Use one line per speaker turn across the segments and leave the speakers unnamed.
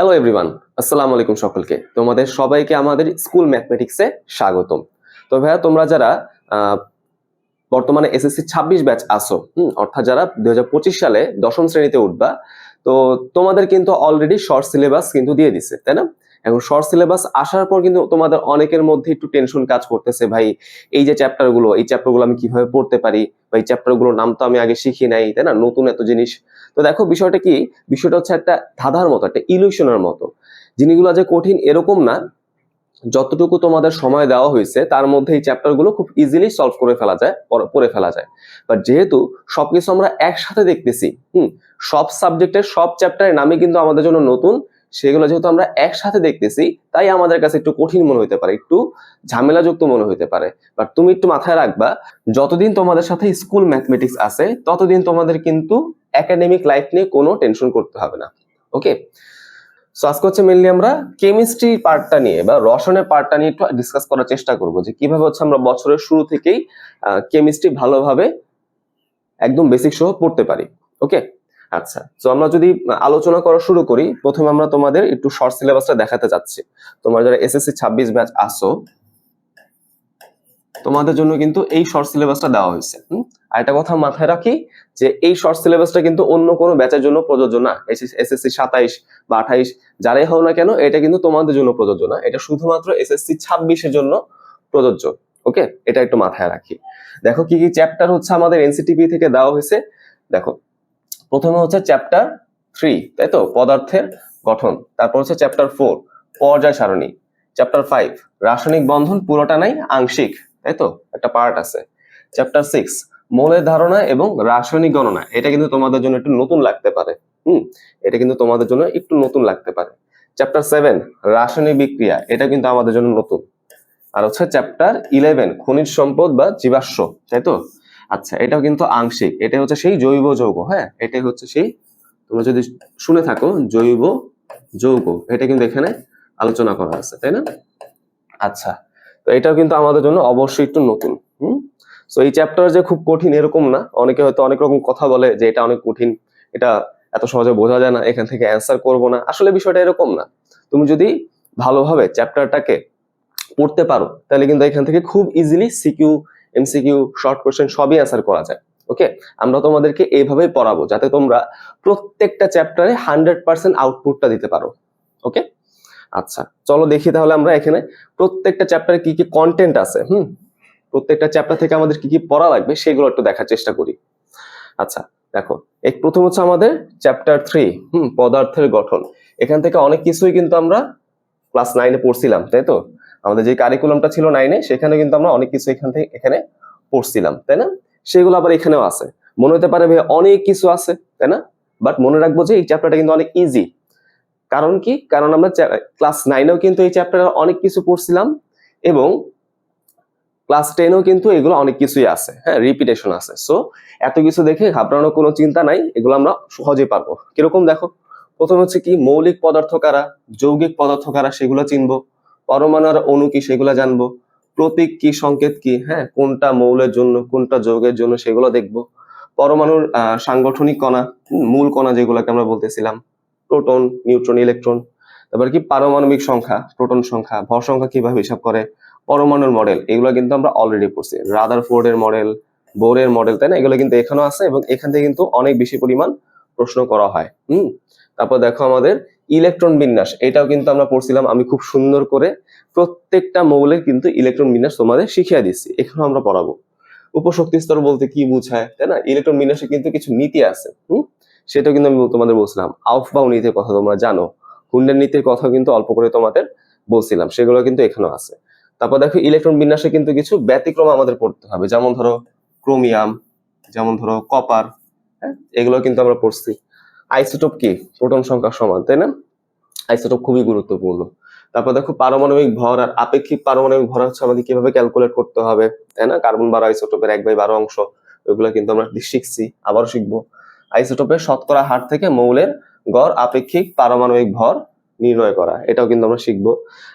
Hello everyone আসসালামু আলাইকুম সকলকে। তোমাদের সবাইকে আমাদের স্কুল ম্যাথমেটিক্সে স্বাগতম। তো ভাইয়া, তোমরা যারা বর্তমানে এসএসসি ছাব্বিশ ব্যাচ আসো অর্থাৎ যারা দুই হাজার পঁচিশ সালে দশম শ্রেণীতে উঠবা, তো তোমাদের কিন্তু অলরেডি শর্ট সিলেবাস কিন্তু দিয়ে দিছে, তাই না? এখন শর্ট সিলেবাস আসার পর কিন্তু তোমাদের অনেকের মধ্যে একটু টেনশন কাজ করতেছে, ভাই, এই যে চ্যাপ্টারগুলো, এই চ্যাপ্টারগুলো আমি কীভাবে পড়তে পারি? বা এই চ্যাপ্টারগুলোর নাম তো আমি আগে শিখি নাই, তাই না? নতুন এত জিনিস। তো দেখো, বিষয়টা কি? বিষয়টা হচ্ছে একটা ধাঁধার মতো, একটা ইলিউশনের মতো। জিনিসগুলো যে কঠিন এরকম না, যতটুকু তোমাদের সময় দেওয়া হয়েছে, তার মধ্যে এই চ্যাপ্টারগুলো খুব ইজিলি সলভ করে ফেলা যায়, পড়- ফেলা যায়। বাট যেহেতু সবকিছু আমরা একসাথে দেখতেছি, হুম, সব সাবজেক্টের সব চ্যাপ্টারের নামই কিন্তু আমাদের জন্য নতুন সেগুলো যেহেতু আমরা একসাথে দেখতেছি, তাই আমাদের কাছে একটু কঠিন মনে হতে পারে, একটু ঝামেলাযুক্ত মনে হতে পারে। বাট তুমি একটু মাথায় রাখবা, যতদিন তোমাদের সাথে স্কুল ম্যাথমেটিক্স আছে, ততদিন তোমাদের কিন্তু একাডেমিক লাইফ নিয়ে কোনো টেনশন করতে হবে না ওকে সো আজকে হচ্ছে মেনলি আমরা কেমিস্ট্রি পার্টটা নিয়ে বা রসায়নের পার্টটা নিয়ে একটু ডিসকাস করার চেষ্টা করব, যে কীভাবে হচ্ছে আমরা বছরের শুরু থেকেই কেমিস্ট্রি ভালোভাবে একদম বেসিক সহ পড়তে পারি ওকে আচ্ছা তো আমরা যদি আলোচনা করা শুরু করি, প্রথমে আমরা তোমাদের একটু শর্ট সিলেবাসটা দেখাতে যাচ্ছি। তোমরা যারা এসএসসি ছাব্বিশ ব্যাচ আসো তোমাদের জন্য কিন্তু এই শর্ট সিলেবাসটা দেওয়া হয়েছে? আর একটা কথা মাথায় রাখি যে এই শর্ট সিলেবাসটা কিন্তু অন্য কোনো ব্যাচের জন্য প্রযোজ্য না। এসএসসি সাতাইশ বা আঠাইশ, যারাই হও না কেন, এটা কিন্তু তোমাদের জন্য প্রযোজ্য না। এটা শুধুমাত্র এসএসসি ছাব্বিশের জন্য প্রযোজ্য। ওকে এটা একটু মাথায় রাখি। দেখো কি কি চ্যাপ্টার হচ্ছে আমাদের এনসিটিভি থেকে দেওয়া হয়েছে। দেখো প্রথমে হচ্ছে চ্যাপ্টার থ্রি তাই তো পদার্থের গঠন। তারপর হচ্ছে চ্যাপ্টার ফোর পর্যায় সারণী। চ্যাপ্টার ফাইভ রাসায়নিক বন্ধন পুরোটা নাই, আংশিক তাই তো একটা পার্ট আছে। চ্যাপ্টার সিক্স মৌলের ধারণা এবং রাসায়নিক গণনা। এটা কিন্তু তোমাদের জন্য একটু নতুন লাগতে পারে। হুম? এটা কিন্তু তোমাদের জন্য একটু নতুন লাগতে পারে। চ্যাপ্টার সেভেন রাসায়নিক বিক্রিয়া। এটা কিন্তু আমাদের জন্য নতুন। আর হচ্ছে চ্যাপ্টার ইলেভেন খনিজ সম্পদ বা জীবাশ্ম তাই তো আচ্ছা এটাও কিন্তু আংশিক এটা হচ্ছে সেই জৈব যৌগ হ্যাঁ? এটাই হচ্ছে সেই, তোমরা যদি শুনে থাকো, জৈব যৌগ, এটা কিন্তু এখানে আলোচনা করা আছে তাই না? আচ্ছা তো এটাও কিন্তু আমাদের জন্য অবশ্যই একটু নতুন, হুম? সো এই চ্যাপ্টার যে খুব কঠিন, এরকম না। অনেকে হয়তো অনেক রকম কথা বলে যে এটা অনেক কঠিন, এটা এত সহজে বোঝা যায় না, এখান থেকে অ্যান্সার করব না। আসলে বিষয়টা এরকম না। তুমি যদি ভালোভাবে চ্যাপ্টারটাকে পড়তে পারো, তাহলে কিন্তু এখান থেকে খুব easily CQ MCQ short question সবই অ্যান্সার করা যায় ওকে আমরা তোমাদেরকে এইভাবেই পড়াবো যাতে তোমরা প্রত্যেকটা চ্যাপ্টারে হান্ড্রেড পার্সেন্ট আউটপুটটা দিতে পারো ওকে আচ্ছা চলো দেখি তাহলে আমরা এখানে প্রত্যেকটা চ্যাপ্টারে কি কি কন্টেন্ট আছে, হুম? প্রত্যেকটা চ্যাপ্টার থেকে আমাদের কি কি পড়া লাগবে সেগুলো একটু দেখার চেষ্টা করি। আচ্ছা দেখো, এক প্রথম হচ্ছে আমাদের চ্যাপ্টার থ্রি হুম, পদার্থের গঠন। এখান থেকে অনেক কিছুই কিন্তু আমরা ক্লাস নাইনে পড়ছিলাম, তাই তো? আমাদের যে কারিকুলামটা ছিল নাইনে সেখানে কিন্তু আমরা অনেক কিছু এখান থেকে, এখানে পড়ছিলাম, তাই না? সেগুলো আবার এখানেও আছে। মনে হতে পারে ভাই অনেক কিছু আছে, তাই না? বাট মনে রাখব যে এই চ্যাপ্টারটা কিন্তু অনেক ইজি কারণ কি? কারণ আমরা ক্লাস নাইনেও কিন্তু এই চ্যাপ্টারে অনেক কিছু পড়ছিলাম এবং ক্লাস টেনেও কিন্তু এগুলো অনেক কিছুই আছে। হ্যাঁ রিপিটেশন আছে। সো এত কিছু দেখে ঘাবড়ানোর কোনো চিন্তা নাই, এগুলো আমরা সহজে পারব। কীরকম দেখো? প্রথম হচ্ছে কি, মৌলিক পদার্থ কারা, যৌগিক পদার্থ কারা, সেগুলো চিনবো। পরমাণু আর অণু কি সেগুলো জানব? প্রতীক কি, সংকেত কি? হ্যাঁ কোনটা মৌলের জন্য, কোনটা যৌগের জন্য সেগুলো দেখব। পরমাণুর সাংগঠনিক কণা মূল কণা যেগুলোকে আমরা বলতেছিলাম, প্রোটন, নিউট্রন, ইলেকট্রন। তারপর কি পারমাণবিক সংখ্যা, প্রোটন সংখ্যা, ভর সংখ্যা কীভাবে হিসাব করে? পরমাণুর মডেল, এগুলো কিন্তু আমরা অলরেডি পড়ছি। রাদার ফোর্ডের মডেল, বোরের মডেল, তাই না? এগুলো কিন্তু এখানেও আছে এবং এখান থেকে কিন্তু অনেক বেশি পরিমাণ প্রশ্ন করা হয়। হুম? তারপর দেখো আমাদের ইলেকট্রন বিন্যাস, এটাও কিন্তু আমরা পড়ছিলাম, আমি খুব সুন্দর করে প্রত্যেকটা মৌলের কিন্তু ইলেকট্রন বিন্যাস তোমাদের শিখিয়ে দিচ্ছি এখানেও আমরা পড়াবো। উপশক্তি স্তর বলতে কি বুঝায়, তাই না? ইলেকট্রন বিন্যাসে কিন্তু কিছু নীতি আছে, হুম? সেটাও কিন্তু আমি তোমাদের বলছিলাম আউফবাউ নীতির কথা তোমরা জানো, হুন্ডের নীতির কথা কিন্তু অল্প করে তোমাদের বলছিলাম, সেগুলো কিন্তু এখানেও আছে। তারপর দেখো ইলেকট্রন বিন্যাসে কিন্তু কিছু ব্যতিক্রম আমাদের পড়তে হবে, যেমন ধরো ক্রোমিয়াম, যেমন ধরো কপার হ্যাঁ? এগুলো কিন্তু আমরা পড়ছি। আইসোটোপ কি? প্রোটন সংখ্যা সমান, তাই না? আইসোটোপ খুবই গুরুত্বপূর্ণ। তারপর দেখো পারমাণবিক ভর আর আপেক্ষিক পারমাণবিক ভর হচ্ছে আমাদের কীভাবে ক্যালকুলেট করতে হবে, তাই না? কার্বন বারো আইসোটোপের এক বাই বারো অংশ, ওইগুলো কিন্তু আমরা শিখছি, আবারও শিখব। আইসোটোপের শতকরা হার থেকে মৌলের গড় আপেক্ষিক পারমাণবিক ভর নির্ণয় করা, এটাও কিন্তু আমরা শিখব।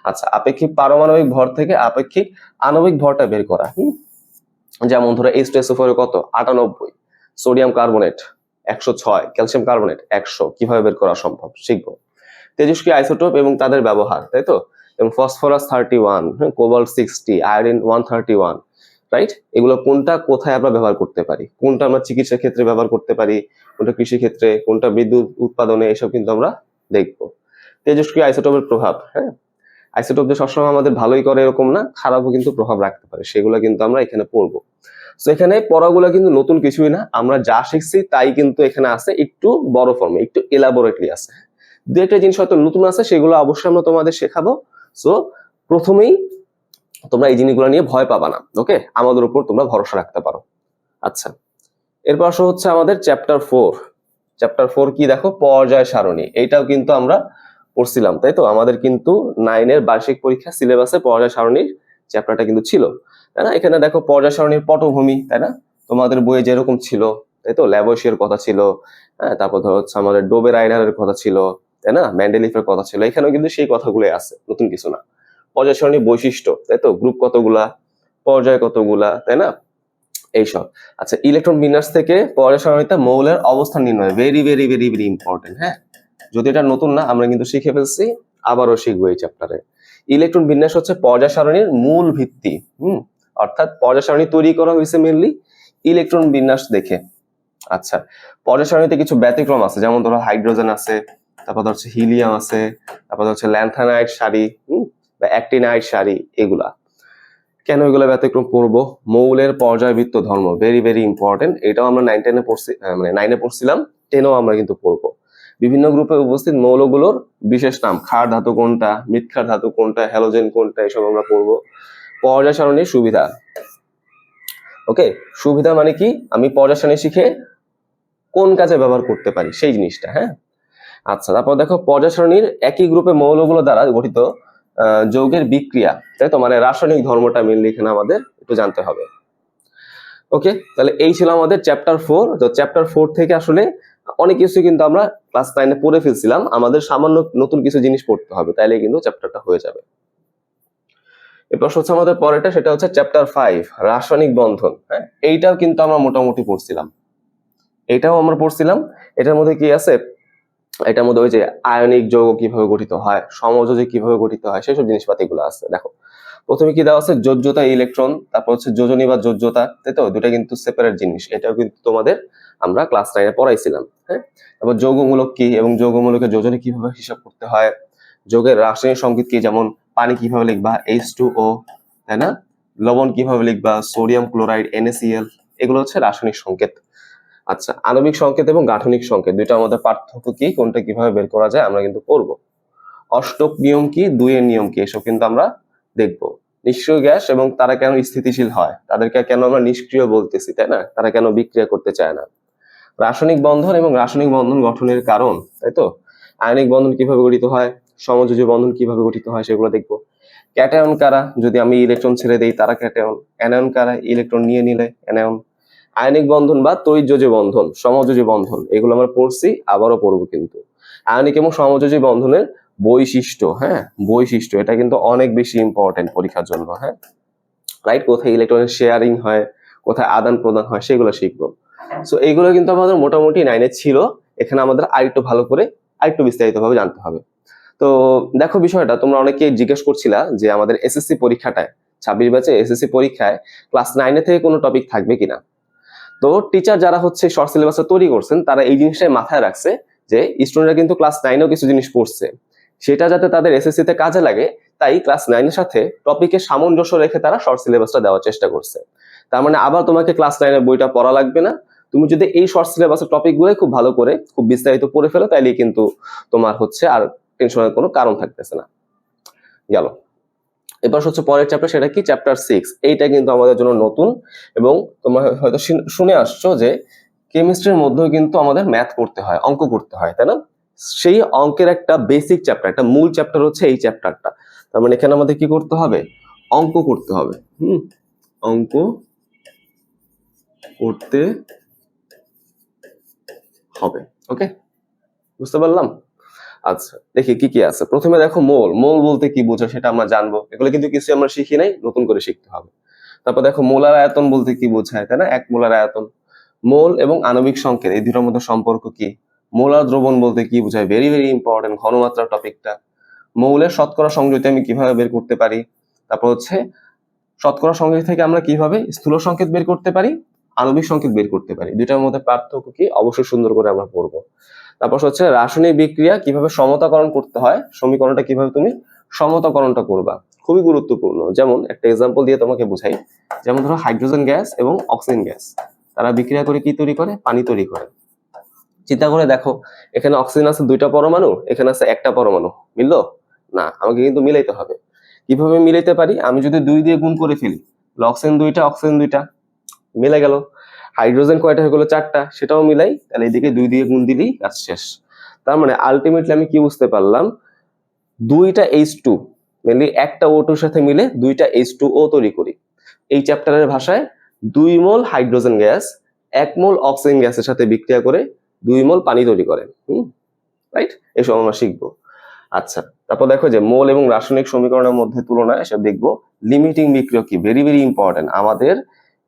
আচ্ছা আপেক্ষিক পারমাণবিক ভর থেকে আপেক্ষিক আণবিক ভরটা বের করা? যেমন ধরো এইচ টু কত? আটানব্বই। সোডিয়াম কার্বনেট একশো ছয়, ক্যালসিয়াম কার্বনেট একশো, কীভাবে বের করা সম্ভব? শিখব। তেজস্ক্রিয় আইসোটোপ এবং তাদের ব্যবহার, তাই তো? এবং phosphorus thirty one cobalt sixty, iodine one thirty one, right? এগুলো কোনটা কোথায় আমরা ব্যবহার করতে পারি? কোনটা আমরা চিকিৎসা ক্ষেত্রে ব্যবহার করতে পারি? কোনটা কৃষি ক্ষেত্রে? কোনটা বিদ্যুৎ উৎপাদনে? এসব কিন্তু আমরা দেখব। তেজস্ক্রিয় আইসোটোপের প্রভাব হ্যাঁ? আইসোটোপ যে সবসময় আমাদের ভালোই করে এরকম না, খারাপও কিন্তু প্রভাব রাখতে পারে, সেগুলো কিন্তু আমরা এখানে পড়ব। তো এখানে পড়াগুলো কিন্তু নতুন কিছুই না। আমরা যা শিখছি তাই কিন্তু এখানে আছে একটু বড় ফর্মে একটু এলাবোরেটলি আছে। দু একটা জিনিস হয়তো নতুন আছে, সেগুলো অবশ্যই আমরা তোমাদের শেখাবো। সো প্রথমেই তোমরা এই জিনিসগুলো নিয়ে ভয় পাবা না ওকে আমাদের উপর তোমরা ভরসা রাখতে পারো। আচ্ছা এরপর আসো হচ্ছে আমাদের চ্যাপ্টার ফোর চ্যাপ্টার ফোর কি দেখো? পর্যায় সারণী। এইটাও কিন্তু আমরা পড়ছিলাম, তাই তো? আমাদের কিন্তু নাইনের বার্ষিক পরীক্ষা সিলেবাসে পর্যায় সারণীর চ্যাপ্টারটা কিন্তু ছিল, তাই না? এখানে দেখো পর্যায় সারণীর পটভূমি, তাই না? তোমাদের বইয়ে যেরকম ছিল, তাই তো? ল্যাবসিয়ার কথা ছিল হ্যাঁ? তারপর ধরো হচ্ছে আমাদের ডোবে রাইডারের কথা ছিল, তাই না? ম্যান্ডেলিফের কথা ছিল, এখানেও কিন্তু সেই কথাগুলোই আছে, নতুন কিছু না। পর্যায় সারণীর বৈশিষ্ট্য, তাই তো? গ্রুপ কতগুলা, পর্যায় কতগুলা, তাই না? এইসব। আচ্ছা ইলেকট্রন বিন্যাস থেকে পর্যায় সারণীতে মৌলের অবস্থান নির্ণয় very very very very important হ্যাঁ? যদি এটা নতুন না, আমরা কিন্তু শিখে ফেলছি, আবারও শিখব এই চ্যাপ্টারে ইলেকট্রন বিন্যাস হচ্ছে পর্যায় সারণীর মূল ভিত্তি, হুম? অর্থাৎ পর্যায় সারণী তৈরি করা হয়েছে মেনলি ইলেকট্রন বিন্যাস দেখে। আচ্ছা পর্যায় সারণীতে কিছু ব্যতিক্রম আছে, যেমন ধরো হাইড্রোজেন আছে, তারপর হচ্ছে হিলিয়াম আছে, তারপর হচ্ছে ল্যান্থানাইট সারি, হুম? বা অ্যাক্টিনাইট সারি, এগুলা। কেন এগুলো ব্যতিক্রম পড়ব মৌলের পর্যায়বৃত্ত ধর্ম ভেরি ভেরি ইম্পর্টেন্ট এটাও আমরা নাইন টেনে পড়ছি মানে নাইনে পড়ছিলাম টেনেও আমরা কিন্তু পড়ব। বিভিন্ন গ্রুপে উপস্থিত মৌলগুলোর বিশেষ নাম। ক্ষার ধাতু কোনটা? মৃৎক্ষার ধাতু কোনটা? হ্যালোজেন কোনটা? এসব আমরা পড়ব। পর্যায় সারণীর সুবিধা। ওকে সুবিধা মানে কি? আমি পর্যায় সারণী শিখে কোন কাজে ব্যবহার করতে পারি? সেই জিনিসটা হ্যাঁ? আচ্ছা তারপর দেখো, পর্যায় সারণীর একই গ্রুপে মৌলগুলো দ্বারা গঠিত যৌগের বিক্রিয়া। তাই তো? মানে রাসায়নিক ধর্মটা মেনলি এখানে আমাদের একটু জানতে হবে। ওকে তাহলে এই ছিল আমাদের চ্যাপ্টার ফোর তো চ্যাপ্টার ফোর থেকে আসলে অনেক কিছু কিন্তু আমরা ক্লাস নাইনে পড়ে ফেলছিলাম। আমাদের সামান্য নতুন কিছু জিনিস পড়তে হবে, তাইলে কিন্তু চ্যাপ্টারটা হয়ে যাবে। এরপর হচ্ছে আমাদের পরেরটা, সেটা হচ্ছে চ্যাপ্টার ফাইভ রাসায়নিক বন্ধন। হ্যাঁ এইটাও কিন্তু আমরা মোটামুটি পড়ছিলাম। এটাও আমরা পড়ছিলাম। এটার মধ্যে কি আছে? এটার মধ্যে ওই যে আয়নিক যৌগ কীভাবে গঠিত হয়, সমযোজী কীভাবে গঠিত হয় সেসব জিনিসপাতিগুলো আছে। দেখো প্রথমে কি দেওয়া আছে? যোজ্যতা ইলেকট্রন, তারপর হচ্ছে যোজনী বা যোজ্যতা তাই তো? দুটা কিন্তু সেপারেট জিনিস। এটাও কিন্তু তোমাদের আমরা ক্লাস নাইনে পড়াইছিলাম হ্যাঁ? তারপর যৌগমূলক কি এবং যৌগমূলকের যোজনী কীভাবে হিসাব করতে হয়? যোগের রাসায়নিক সংকেত কি, যেমন পানি কীভাবে লিখবা? এইচ টু ও তাই না? লবণ কীভাবে লিখবা? সোডিয়াম ক্লোরাইড এনএসিএল এগুলো হচ্ছে রাসায়নিক সংকেত। আচ্ছা আণবিক সংকেত এবং গাঠনিক সংকেত, দুইটার মধ্যে পার্থক্য কি? কোনটা কীভাবে বের করা যায়? আমরা কিন্তু পড়ব। অষ্টক নিয়ম কি? দুইয়ের নিয়ম কি? এসব কিন্তু আমরা দেখব। নিষ্ক্রিয় গ্যাস এবং তারা কেন স্থিতিশীল হয়? তাদেরকে কেন আমরা নিষ্ক্রিয় বলতেছি, তাই না? তারা কেন বিক্রিয়া করতে চায় না? রাসায়নিক বন্ধন এবং রাসায়নিক বন্ধন গঠনের কারণ, তাই তো? আয়নিক বন্ধন কীভাবে গঠিত হয়? সমযোজী বন্ধন কীভাবে গঠিত হয় সেগুলো দেখব। ক্যাটায়ন কারা? যদি আমি ইলেকট্রন ছেড়ে দেই, তারা ক্যাটায়ন। অ্যানায়ন কারা? ইলেকট্রন নিয়ে নিলে অ্যানায়ন। আয়নিক বন্ধন বা তৈজযোজী বন্ধন, সমযোজী বন্ধন, এগুলো আমরা পড়ছি, আবারও পড়ব কিন্তু। আয়নিক এবং সমযোজী বন্ধনের বৈশিষ্ট্য হ্যাঁ? বৈশিষ্ট্য, এটা কিন্তু অনেক বেশি ইম্পর্টেন্ট পরীক্ষার জন্য হ্যাঁ? রাইট কোথায় ইলেকট্রনের শেয়ারিং হয়, কোথায় আদান প্রদান হয়, সেগুলো শিখব। সো এইগুলো কিন্তু আমাদের মোটামুটি নাইনে ছিল। এখানে আমাদের আরেকটু ভালো করে, আরেকটু বিস্তারিত ভাবে জানতে হবে। তো, দেখো বিষয়টা, তোমরা অনেকে জিজ্ঞেস করছিলা যে আমাদের এসএসসি পরীক্ষাটায়, ছাব্বিশ ব্যাচে এসএসসি পরীক্ষায় ক্লাস নাইনে থেকে কোনো টপিক থাকবে কিনা? তো টিচার যারা হচ্ছে শর্ট সিলেবাসটা তৈরি করছেন, তারা এই জিনিসটাই মাথায় রাখছে যে স্টুডেন্টরা কিন্তু ক্লাস নাইনেও কিছু জিনিস পড়ছে। সেটা যাতে তাদের এসএসসি তে কাজে লাগে, তাই ক্লাস নাইনের সাথে টপিকের সামঞ্জস্য রেখে তারা শর্ট সিলেবাসটা দেওয়ার চেষ্টা করছে। তার মানে আবার তোমাকে ক্লাস নাইনের বইটা পড়া লাগবে না। তুমি যদি এই শর্ট সিলেবাসের টপিকগুলো খুব ভালো করে, খুব বিস্তারিত পড়ে ফেলো তাইলে কিন্তু তোমার হচ্ছে আর টেনশনের কোনো কারণ থাকতেছে না। গেল। এবার হচ্ছে পরের চ্যাপ্টার সেটা কি? চ্যাপ্টার সিক্স এইটা কিন্তু আমাদের জন্য নতুন এবং তোমরা হয়তো শুনে আসছো যে কেমিস্ট্রির মধ্যেও কিন্তু আমাদের ম্যাথ করতে হয়, অঙ্ক করতে হয়, তাই না? সেই অঙ্কের একটা বেসিক চ্যাপ্টার একটা মূল চ্যাপ্টার হচ্ছে এই চ্যাপ্টারটা তার মানে এখানে আমাদের কি করতে হবে? অঙ্ক করতে হবে, হুম? অঙ্ক করতে হবে ওকে বুঝতে পারলাম? আচ্ছা দেখি কি কি আছে। প্রথমে দেখো মোল। মোল বলতে কি বোঝো সেটা আমরা জানব। এগুলো কিন্তু কিছু আমরা শিখি নাই, নতুন করে শিখতে হবে। তারপর দেখো মোলার আয়তন বলতে কি বোঝায়, তাই না? এক মোলার আয়তন। মোল এবং আণবিক সংকেত, এই দুটোর মধ্যে সম্পর্ক কি? মোলার দ্রবণ বলতে কি বোঝায়? ভেরি ভেরি ইম্পর্টেন্ট ঘনমাত্রা টপিকটা। মৌলের শতকরা সংযোজিত আমি কীভাবে বের করতে পারি? তারপর হচ্ছে, শতকরা সংযোগ থেকে আমরা কীভাবে স্থূল সংকেত বের করতে পারি? আণবিক সংকেত বের করতে পারি। দুইটার মধ্যে পার্থক্য কি? অবশ্যই সুন্দর করে আমরা পড়ব। তারপর হচ্ছে, রাসায়নিক বিক্রিয়া কীভাবে সমতাকরণ করতে হয়? সমীকরণটা কীভাবে তুমি সমতাকরণটা করবা? খুবই গুরুত্বপূর্ণ। যেমন, একটা এক্সাম্পল দিয়ে তোমাকে বুঝাই। যেমন ধরো হাইড্রোজেন গ্যাস এবং অক্সিজেন গ্যাস তারা বিক্রিয়া করে কি তৈরি করে? পানি তৈরি করে। চিন্তা করে দেখো, এখানে অক্সিজেন আছে দুইটা পরমাণু, এখানে আছে একটা পরমাণু, মিললো? না, আমাকে কিন্তু মিলাইতে হবে। কীভাবে মিলাইতে পারি? আমি যদি দুই দিয়ে গুণ করে ফেলি অক্সিজেন দুইটা অক্সিজেন দুইটা, মিলে গেল। হাইড্রোজেন কয়টা হয়ে গেলো? চারটা, সেটাও মিলাই, তাহলে এদিকে দুই দিয়ে গুণ দিলেই কাজ শেষ। তার মানে আলটিমেটলি আমি কি বুঝতে পারলাম? দুইটা এইচ টু মেনলি একটা ও টুর সাথে মিলে দুইটা এইচ টু ও তৈরি করি। এই চ্যাপ্টারের ভাষায় দুই মোল হাইড্রোজেন গ্যাস এক মোল অক্সিজেন গ্যাসের সাথে বিক্রিয়া করে দুই মোল পানি তৈরি করে, হুম? রাইট এসব আমরা শিখব। আচ্ছা তারপর দেখো যে মোল এবং রাসায়নিক সমীকরণের মধ্যে তুলনা এসব দেখব। লিমিটিং বিক্রিয়া কি? ভেরি ভেরি ইম্পর্টেন্ট আমাদের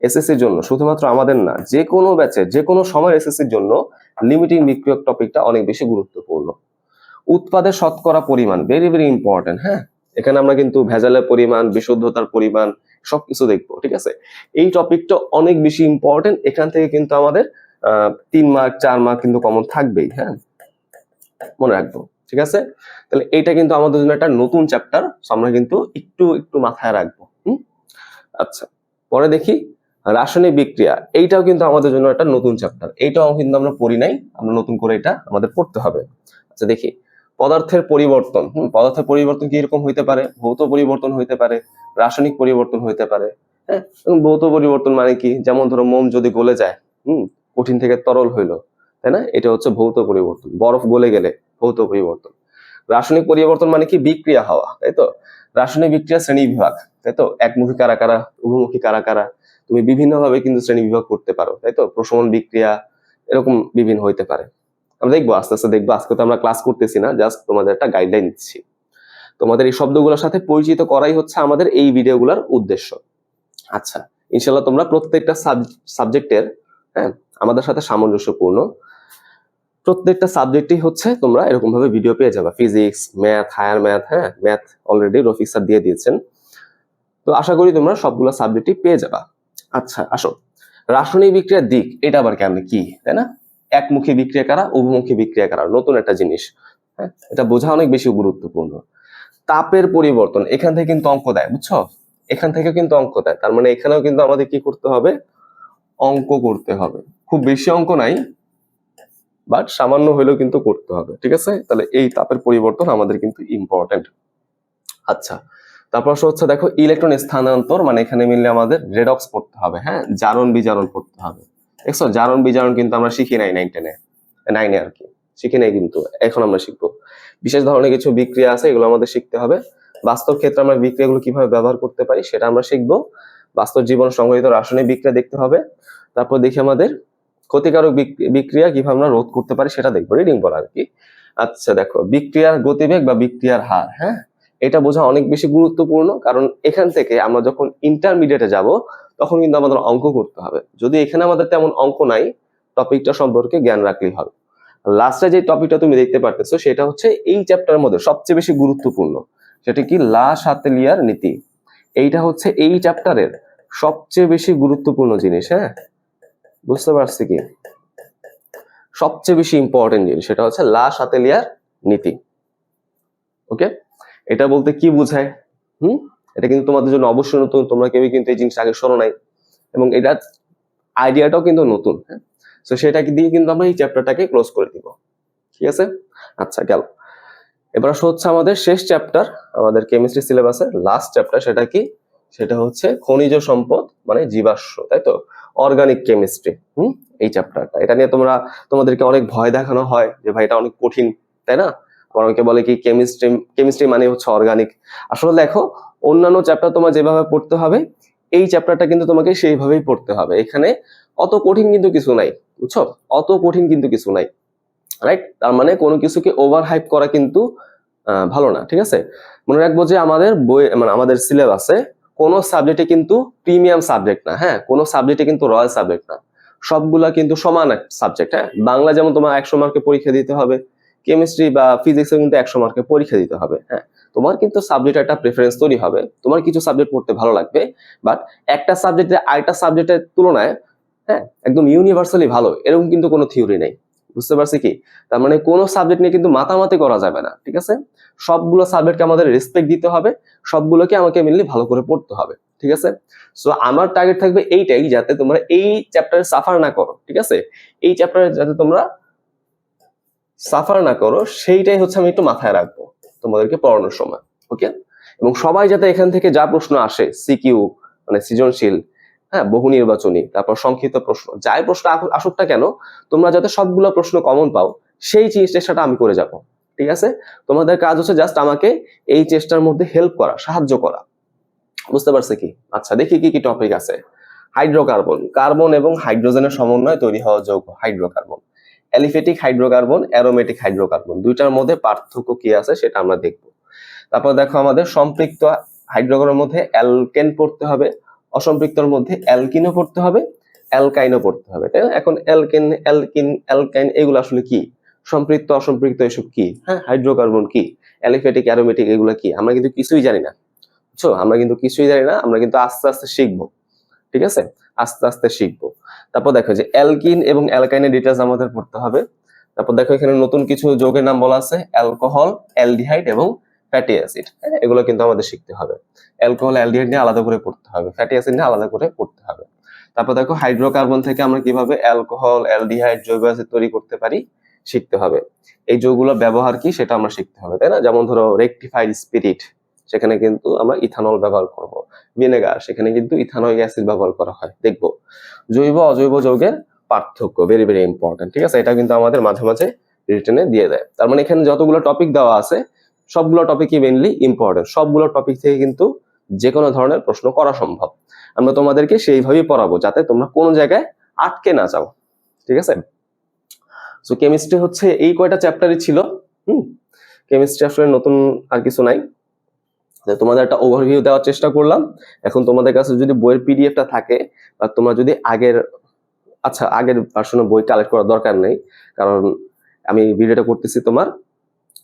এসএসসির জন্য, শুধুমাত্র আমাদের না, যে কোনো ব্যাচে যে কোনো সময় এসএসসির জন্য লিমিটিং বিক্রিয়ক টপিকটা অনেক বেশি গুরুত্বপূর্ণ। উৎপাদের শতকরা পরিমাণ ভেরি ভেরি ইম্পর্টেন্ট হ্যাঁ? এখানে আমরা কিন্তু ভেজালের পরিমাণ, বিশুদ্ধতার পরিমাণ, সবকিছু দেখব, ঠিক আছে? এই টপিকটা অনেক বেশি ইম্পর্টেন্ট এখান থেকে কিন্তু আমাদের তিন মার্ক, চার মার্ক কিন্তু কমন থাকবেই হ্যাঁ? মনে রাখব, ঠিক আছে? তাহলে এইটা কিন্তু আমাদের জন্য একটা নতুন চ্যাপ্টার আমরা কিন্তু একটু একটু মাথায় রাখব, হুম? আচ্ছা পরে দেখি রাসায়নিক বিক্রিয়া, এইটাও কিন্তু আমাদের জন্য একটা নতুন চ্যাপ্টার এইটাও কিন্তু আমরা পড়ি নাই, আমরা নতুন করে এটা আমাদের পড়তে হবে। আচ্ছা দেখি, পদার্থের পরিবর্তন, হুম, পদার্থের পরিবর্তন কি রকম হইতে পারে? ভৌত পরিবর্তন হইতে পারে, রাসায়নিক পরিবর্তন হইতে পারে হ্যাঁ? ভৌত পরিবর্তন মানে কি? যেমন ধরো মোম যদি গলে যায়, হুম? কঠিন থেকে তরল হইল, তাই না? এটা হচ্ছে ভৌত পরিবর্তন। বরফ গলে গেলে ভৌত পরিবর্তন। রাসায়নিক পরিবর্তন মানে কি? বিক্রিয়া হওয়া, তাই তো? রাসায়নিক বিক্রিয়া শ্রেণি বিভাগ, তাই তো? একমুখী কারা কারা, উভমুখী কারা কারা, তুমি বিভিন্ন ভাবে কিন্তু শ্রেণি বিভাগ করতে পারো, তাই তো? প্রশমন বিক্রিয়া এরকম বিভিন্ন হইতে পারে। আমরা দেখব, আস্তে আস্তে দেখব। আজকে তো আমরা ক্লাস করতেছি না, জাস্ট তোমাদের একটা গাইডলাইন দিচ্ছি। তোমাদের এই শব্দগুলোর সাথে পরিচিত করাই হচ্ছে আমাদের এই ভিডিওগুলোর উদ্দেশ্য। আচ্ছা ইনশাল্লাহ তোমরা প্রত্যেকটা সাবজেক্টের হ্যাঁ আমাদের সাথে সামঞ্জস্যপূর্ণ। প্রত্যেকটা সাবজেক্টই হচ্ছে তোমরা এরকম ভাবে ভিডিও পেয়ে যাবে। ফিজিক্স ম্যাথ হায়ার ম্যাথ হ্যাঁ? ম্যাথ অলরেডি রফিক স্যার দিয়ে দিয়েছেন। তো আশা করি তোমরা সবগুলো সাবজেক্টই পেয়ে যাবা। আচ্ছা আসো। রাসায়নিক বিক্রিয়ার দিক, এটা আবার কেমন? কি? তাই না? একমুখী বিক্রিয়া কারা? উভমুখী বিক্রিয়া কারা? নতুন একটা জিনিস। হ্যাঁ? এটা বোঝা অনেক বেশি গুরুত্বপূর্ণ। তাপের পরিবর্তন, এখান থেকে কিন্তু অঙ্ক দেয়, বুঝছ? এখান থেকে কিন্তু অঙ্ক দেয়। তার মানে এখানেও কিন্তু আমাদের কি করতে হবে? অঙ্ক করতে হবে। খুব বেশি অঙ্ক নাই বাট সামান্য হলেও কিন্তু করতে হবে, ঠিক আছে? তাহলে এই তাপের পরিবর্তন আমাদের কিন্তু ইম্পর্টেন্ট আচ্ছা তারপর হচ্ছে দেখো ইলেকট্রন স্থানান্তর মানে এখানে মিললে আমাদের রেডক্স পড়তে হবে হ্যাঁ? জারণ বিজারণ পড়তে হবে জারণ বিজারণ কিন্তু আমরা শিখি নাই নাইন টেনে নাইনে আর কি, শিখি নাই কিন্তু, এখন আমরা শিখব। বিশেষ ধরনের কিছু বিক্রিয়া আছে, এগুলো আমাদের শিখতে হবে। বাস্তব ক্ষেত্রে আমরা বিক্রিয়াগুলো কীভাবে ব্যবহার করতে পারি, সেটা আমরা শিখব। বাস্তব জীবন সংগঠিত রাসায়নিক বিক্রিয়া দেখতে হবে, তারপর দেখি আমাদের ক্ষতিকারক বিক- বিক্রিয়া কীভাবে আমরা রোধ করতে পারি সেটা দেখব। রিডিং বলা আর কি। আচ্ছা দেখো, বিক্রিয়ার গতিবেগ বা বিক্রিয়ার হার হ্যাঁ? এটা বোঝা অনেক বেশি গুরুত্বপূর্ণ, কারণ এখান থেকে আমরা যখন ইন্টারমিডিয়েটে যাব, তখন কিন্তু আমাদের অঙ্ক করতে হবে। যদি এখানে আমাদের তেমন অঙ্ক নাই, টপিকটা সম্পর্কে জ্ঞান রাখলেই হবে। লাস্টে যে টপিকটা তুমি দেখতে পারতেছো, সেটা হচ্ছে এই চ্যাপ্টারের মধ্যে সবচেয়ে বেশি গুরুত্বপূর্ণ। সেটা কি? লা সাতেলিয়ার নীতি। এইটা হচ্ছে এই চ্যাপ্টারের সবচেয়ে বেশি গুরুত্বপূর্ণ জিনিস হ্যাঁ? বুঝতে পারছি কি? সবচেয়ে বেশি ইম্পর্টেন্ট জিনিস, সেটা হচ্ছে লা সাতেলিয়ার নীতি। ওকে এটা বলতে কি বোঝায়? হুম? এটা কিন্তু তোমাদের জন্য অবশ্যই নতুন, তোমরা কেউ কিন্তু এই জিনিসটা আগে শোনো নাই। এবং এটা আইডিয়াটাও কিন্তু নতুন হ্যাঁ? তো সেটাকে দিয়ে কিন্তু আমরা এই চ্যাপ্টারটাকে ক্লোজ করে দিব। ঠিক আছে? আচ্ছা গেল। এবার হচ্ছে আমাদের শেষ চ্যাপ্টার আমাদের কেমিস্ট্রি সিলেবাসের লাস্ট চ্যাপ্টার সেটা কি? সেটা হচ্ছে খনিজ সম্পদ মানে জীবাশ্ম, তাই তো? অর্গানিক কেমিস্ট্রি হুম? এই চ্যাপ্টারটা এটা নিয়ে তোমরা, তোমাদেরকে অনেক ভয় দেখানো হয় যে ভাই এটা অনেক কঠিন, তাই না? অনেকে বলে কি কেমিস্ট্রি কেমিস্ট্রি মানে হচ্ছে অর্গানিক আসলে দেখো, অন্যান্য চ্যাপ্টার তোমার যেভাবে পড়তে হবে, এই চ্যাপ্টারটা কিন্তু তোমাকে সেইভাবেই পড়তে হবে। এখানে অত কঠিন কিন্তু কিছু নাই, বুঝছ? অত কঠিন কিন্তু কিছু নাই রাইট তার মানে কোনো কিছুকে ওভার হাইপ করা কিন্তু ভালো না, ঠিক আছে? মনে রাখব যে আমাদের বই মানে আমাদের সিলেবাসে কোনো সাবজেক্টে কিন্তু প্রিমিয়াম সাবজেক্ট না হ্যাঁ? কোনো সাবজেক্টে কিন্তু রয়্যাল সাবজেক্ট না। সবগুলা কিন্তু সমান সাবজেক্ট হ্যাঁ? বাংলা যেমন তোমার একশো মার্কে পরীক্ষা দিতে হবে কেমিস্ট্রি বা ফিজিক্সে কিন্তু একশো মার্কে পরীক্ষা দিতে হবে হ্যাঁ? তোমার কিন্তু সাবজেক্ট একটা প্রেফারেন্স তৈরি হবে। তোমার কিছু সাবজেক্ট পড়তে ভালো লাগবে বাট একটা সাবজেক্টে আরেকটা সাবজেক্টের তুলনায় হ্যাঁ? একদম ইউনিভার্সালি ভালো, এরকম কিন্তু কোনো থিওরি নেই। বুঝতে পারছি কি? তার মানে কোনো সাবজেক্ট নিয়ে কিন্তু মাতামাতি করা যাবে না, ঠিক আছে? সবগুলো সাবজেক্টকে আমাদের রেসপেক্ট দিতে হবে, সবগুলোকে আমাকে মেনলি ভালো করে পড়তে হবে, ঠিক আছে? সো আমার টার্গেট থাকবে এইটাই যাতে তোমরা এই চ্যাপ্টারে সাফার না করো, ঠিক আছে? এই চ্যাপ্টারে যাতে তোমরা সাফার না করো, সেইটাই হচ্ছে আমি একটু মাথায় রাখব তোমাদেরকে পড়ানোর সময় ওকে এবং সবাই যাতে এখান থেকে যা প্রশ্ন আসে সিকিউ মানে সৃজনশীল হ্যাঁ বহু নির্বাচনী, তারপর সংক্ষিপ্ত প্রশ্ন। যাই প্রশ্ন আসুক- না কেন, তোমরা যাতে সবগুলো প্রশ্ন কমন পাও, সেই চেষ্টাটা আমি করে যাব। ঠিক আছে? তোমাদের কাজ হচ্ছে জাস্ট আমাকে এই চেষ্টার মধ্যে হেল্প করা, সাহায্য করা। বুঝতে পারছে কি? আচ্ছা দেখি কি কি টপিক আছে। হাইড্রোকার্বন কার্বন এবং হাইড্রোজেনের সমন্বয়ে তৈরি হওয়া যৌগ hydrocarbon aliphatic hydrocarbon aromatic hydrocarbon দুইটার মধ্যে পার্থক্য কি আছে সেটা আমরা দেখব। তারপর দেখো আমাদের সম্পৃক্ত হাইড্রোকার্বনের মধ্যে অ্যালকেন পড়তে হবে। অসম্পৃক্তর মধ্যে অ্যালকিনও পড়তে হবে, অ্যালকাইনও পড়তে হবে, তাই না? এখন অ্যালকেন, অ্যালকিন, অ্যালকাইন এগুলো আসলে কি? সম্পৃক্ত, অসম্পৃক্ত এসব কি? হ্যাঁ হাইড্রোকার্বন কি? অ্যালিফেটিক অ্যারোমেটিক এগুলো কি? আমরা কিন্তু কিছুই জানি না, বুঝছ? আমরা কিন্তু কিছুই জানি না, আমরা কিন্তু আস্তে আস্তে শিখব, ঠিক আছে? আস্তে আস্তে শিখব। তারপর দেখো যে অ্যালকিন এবং অ্যালকাইনের ডিটেলস আমাদের পড়তে হবে। তারপর দেখো এখানে নতুন কিছু যৌগের নাম বলা আছে, অ্যালকোহল, অ্যালডিহাইড এবং ফ্যাটি অ্যাসিড এগুলো কিন্তু আমাদের শিখতে হবে। অ্যালকোহল অ্যালডিহাইড নিয়ে আলাদা করে পড়তে হবে। ফ্যাটি অ্যাসিড নিয়ে আলাদা করে পড়তে হবে। তারপর দেখো হাইড্রোকার্বন থেকে আমরা কীভাবে অ্যালকোহল অ্যালডিহাইড জৈব অ্যাসিড তৈরি করতে পারি, শিখতে হবে। এই যৌগগুলোর ব্যবহার কি সেটা আমরা শিখতে হবে, তাই না? যেমন ধরো রেকটিফাইড স্পিরিট সেখানে কিন্তু আমরা ইথানল ব্যবহার করব। ভিনেগার সেখানে কিন্তু ইথানয়িক অ্যাসিড ব্যবহার করা হয়। দেখব। জৈব, অজৈব যৌগের পার্থক্য ভেরি ভেরি ইম্পর্টেন্ট ঠিক আছে? এটা কিন্তু আমাদের মাঝে মাঝে রিটেনে দিয়ে দেয়। তার মানে এখানে যতগুলো টপিক দেওয়া আছে সবগুলো টপিকই মেনলি ইম্পর্টেন্ট সবগুলো টপিক থেকে কিন্তু যে কোনো ধরনের প্রশ্ন করা সম্ভব। আমরা তোমাদেরকে সেইভাবেই পড়াবো যাতে তোমরা কোনো জায়গায় আটকে না যাও। ঠিক আছে? সো কেমিস্ট্রি হচ্ছে এই কয়টা চ্যাপ্টারই ছিল। হুম? কেমিস্ট্রি আসলে নতুন আর কিছু নাই। তোমাদের একটা ওভারভিউ দেওয়ার চেষ্টা করলাম। এখন তোমাদের কাছে যদি বইয়ের পিডিএফটা থাকে বা তোমরা যদি আগের আচ্ছা আগের ভার্সনে বই কালেক্ট করার দরকার নেই। কারণ আমি ভিডিওটা করতেছি তোমার।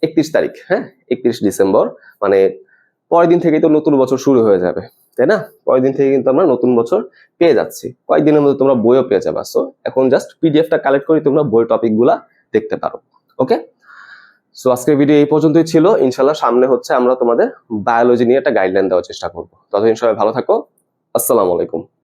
একত্রিশ তারিখ হ্যাঁ? একত্রিশ ডিসেম্বর মানে পরের দিন থেকেই তো নতুন বছর শুরু হয়ে যাবে, তাই না? পরের দিন থেকে কিন্তু আমরা নতুন বছর পেয়ে যাচ্ছি। কয়েকদিনের মধ্যে তোমরা বইও পেয়ে যাবে। সো এখন জাস্ট পিডিএফটা কালেক্ট করে তোমরা বই টপিকগুলা দেখতে পারো ওকে সো আজকের ভিডিও এই পর্যন্তই ছিল। ইনশাল্লাহ সামনে হচ্ছে আমরা তোমাদের বায়োলজি নিয়ে একটা গাইডলাইন দেওয়ার চেষ্টা করব। ততদিন সবাই ভালো থাকো। আসসালামু আলাইকুম।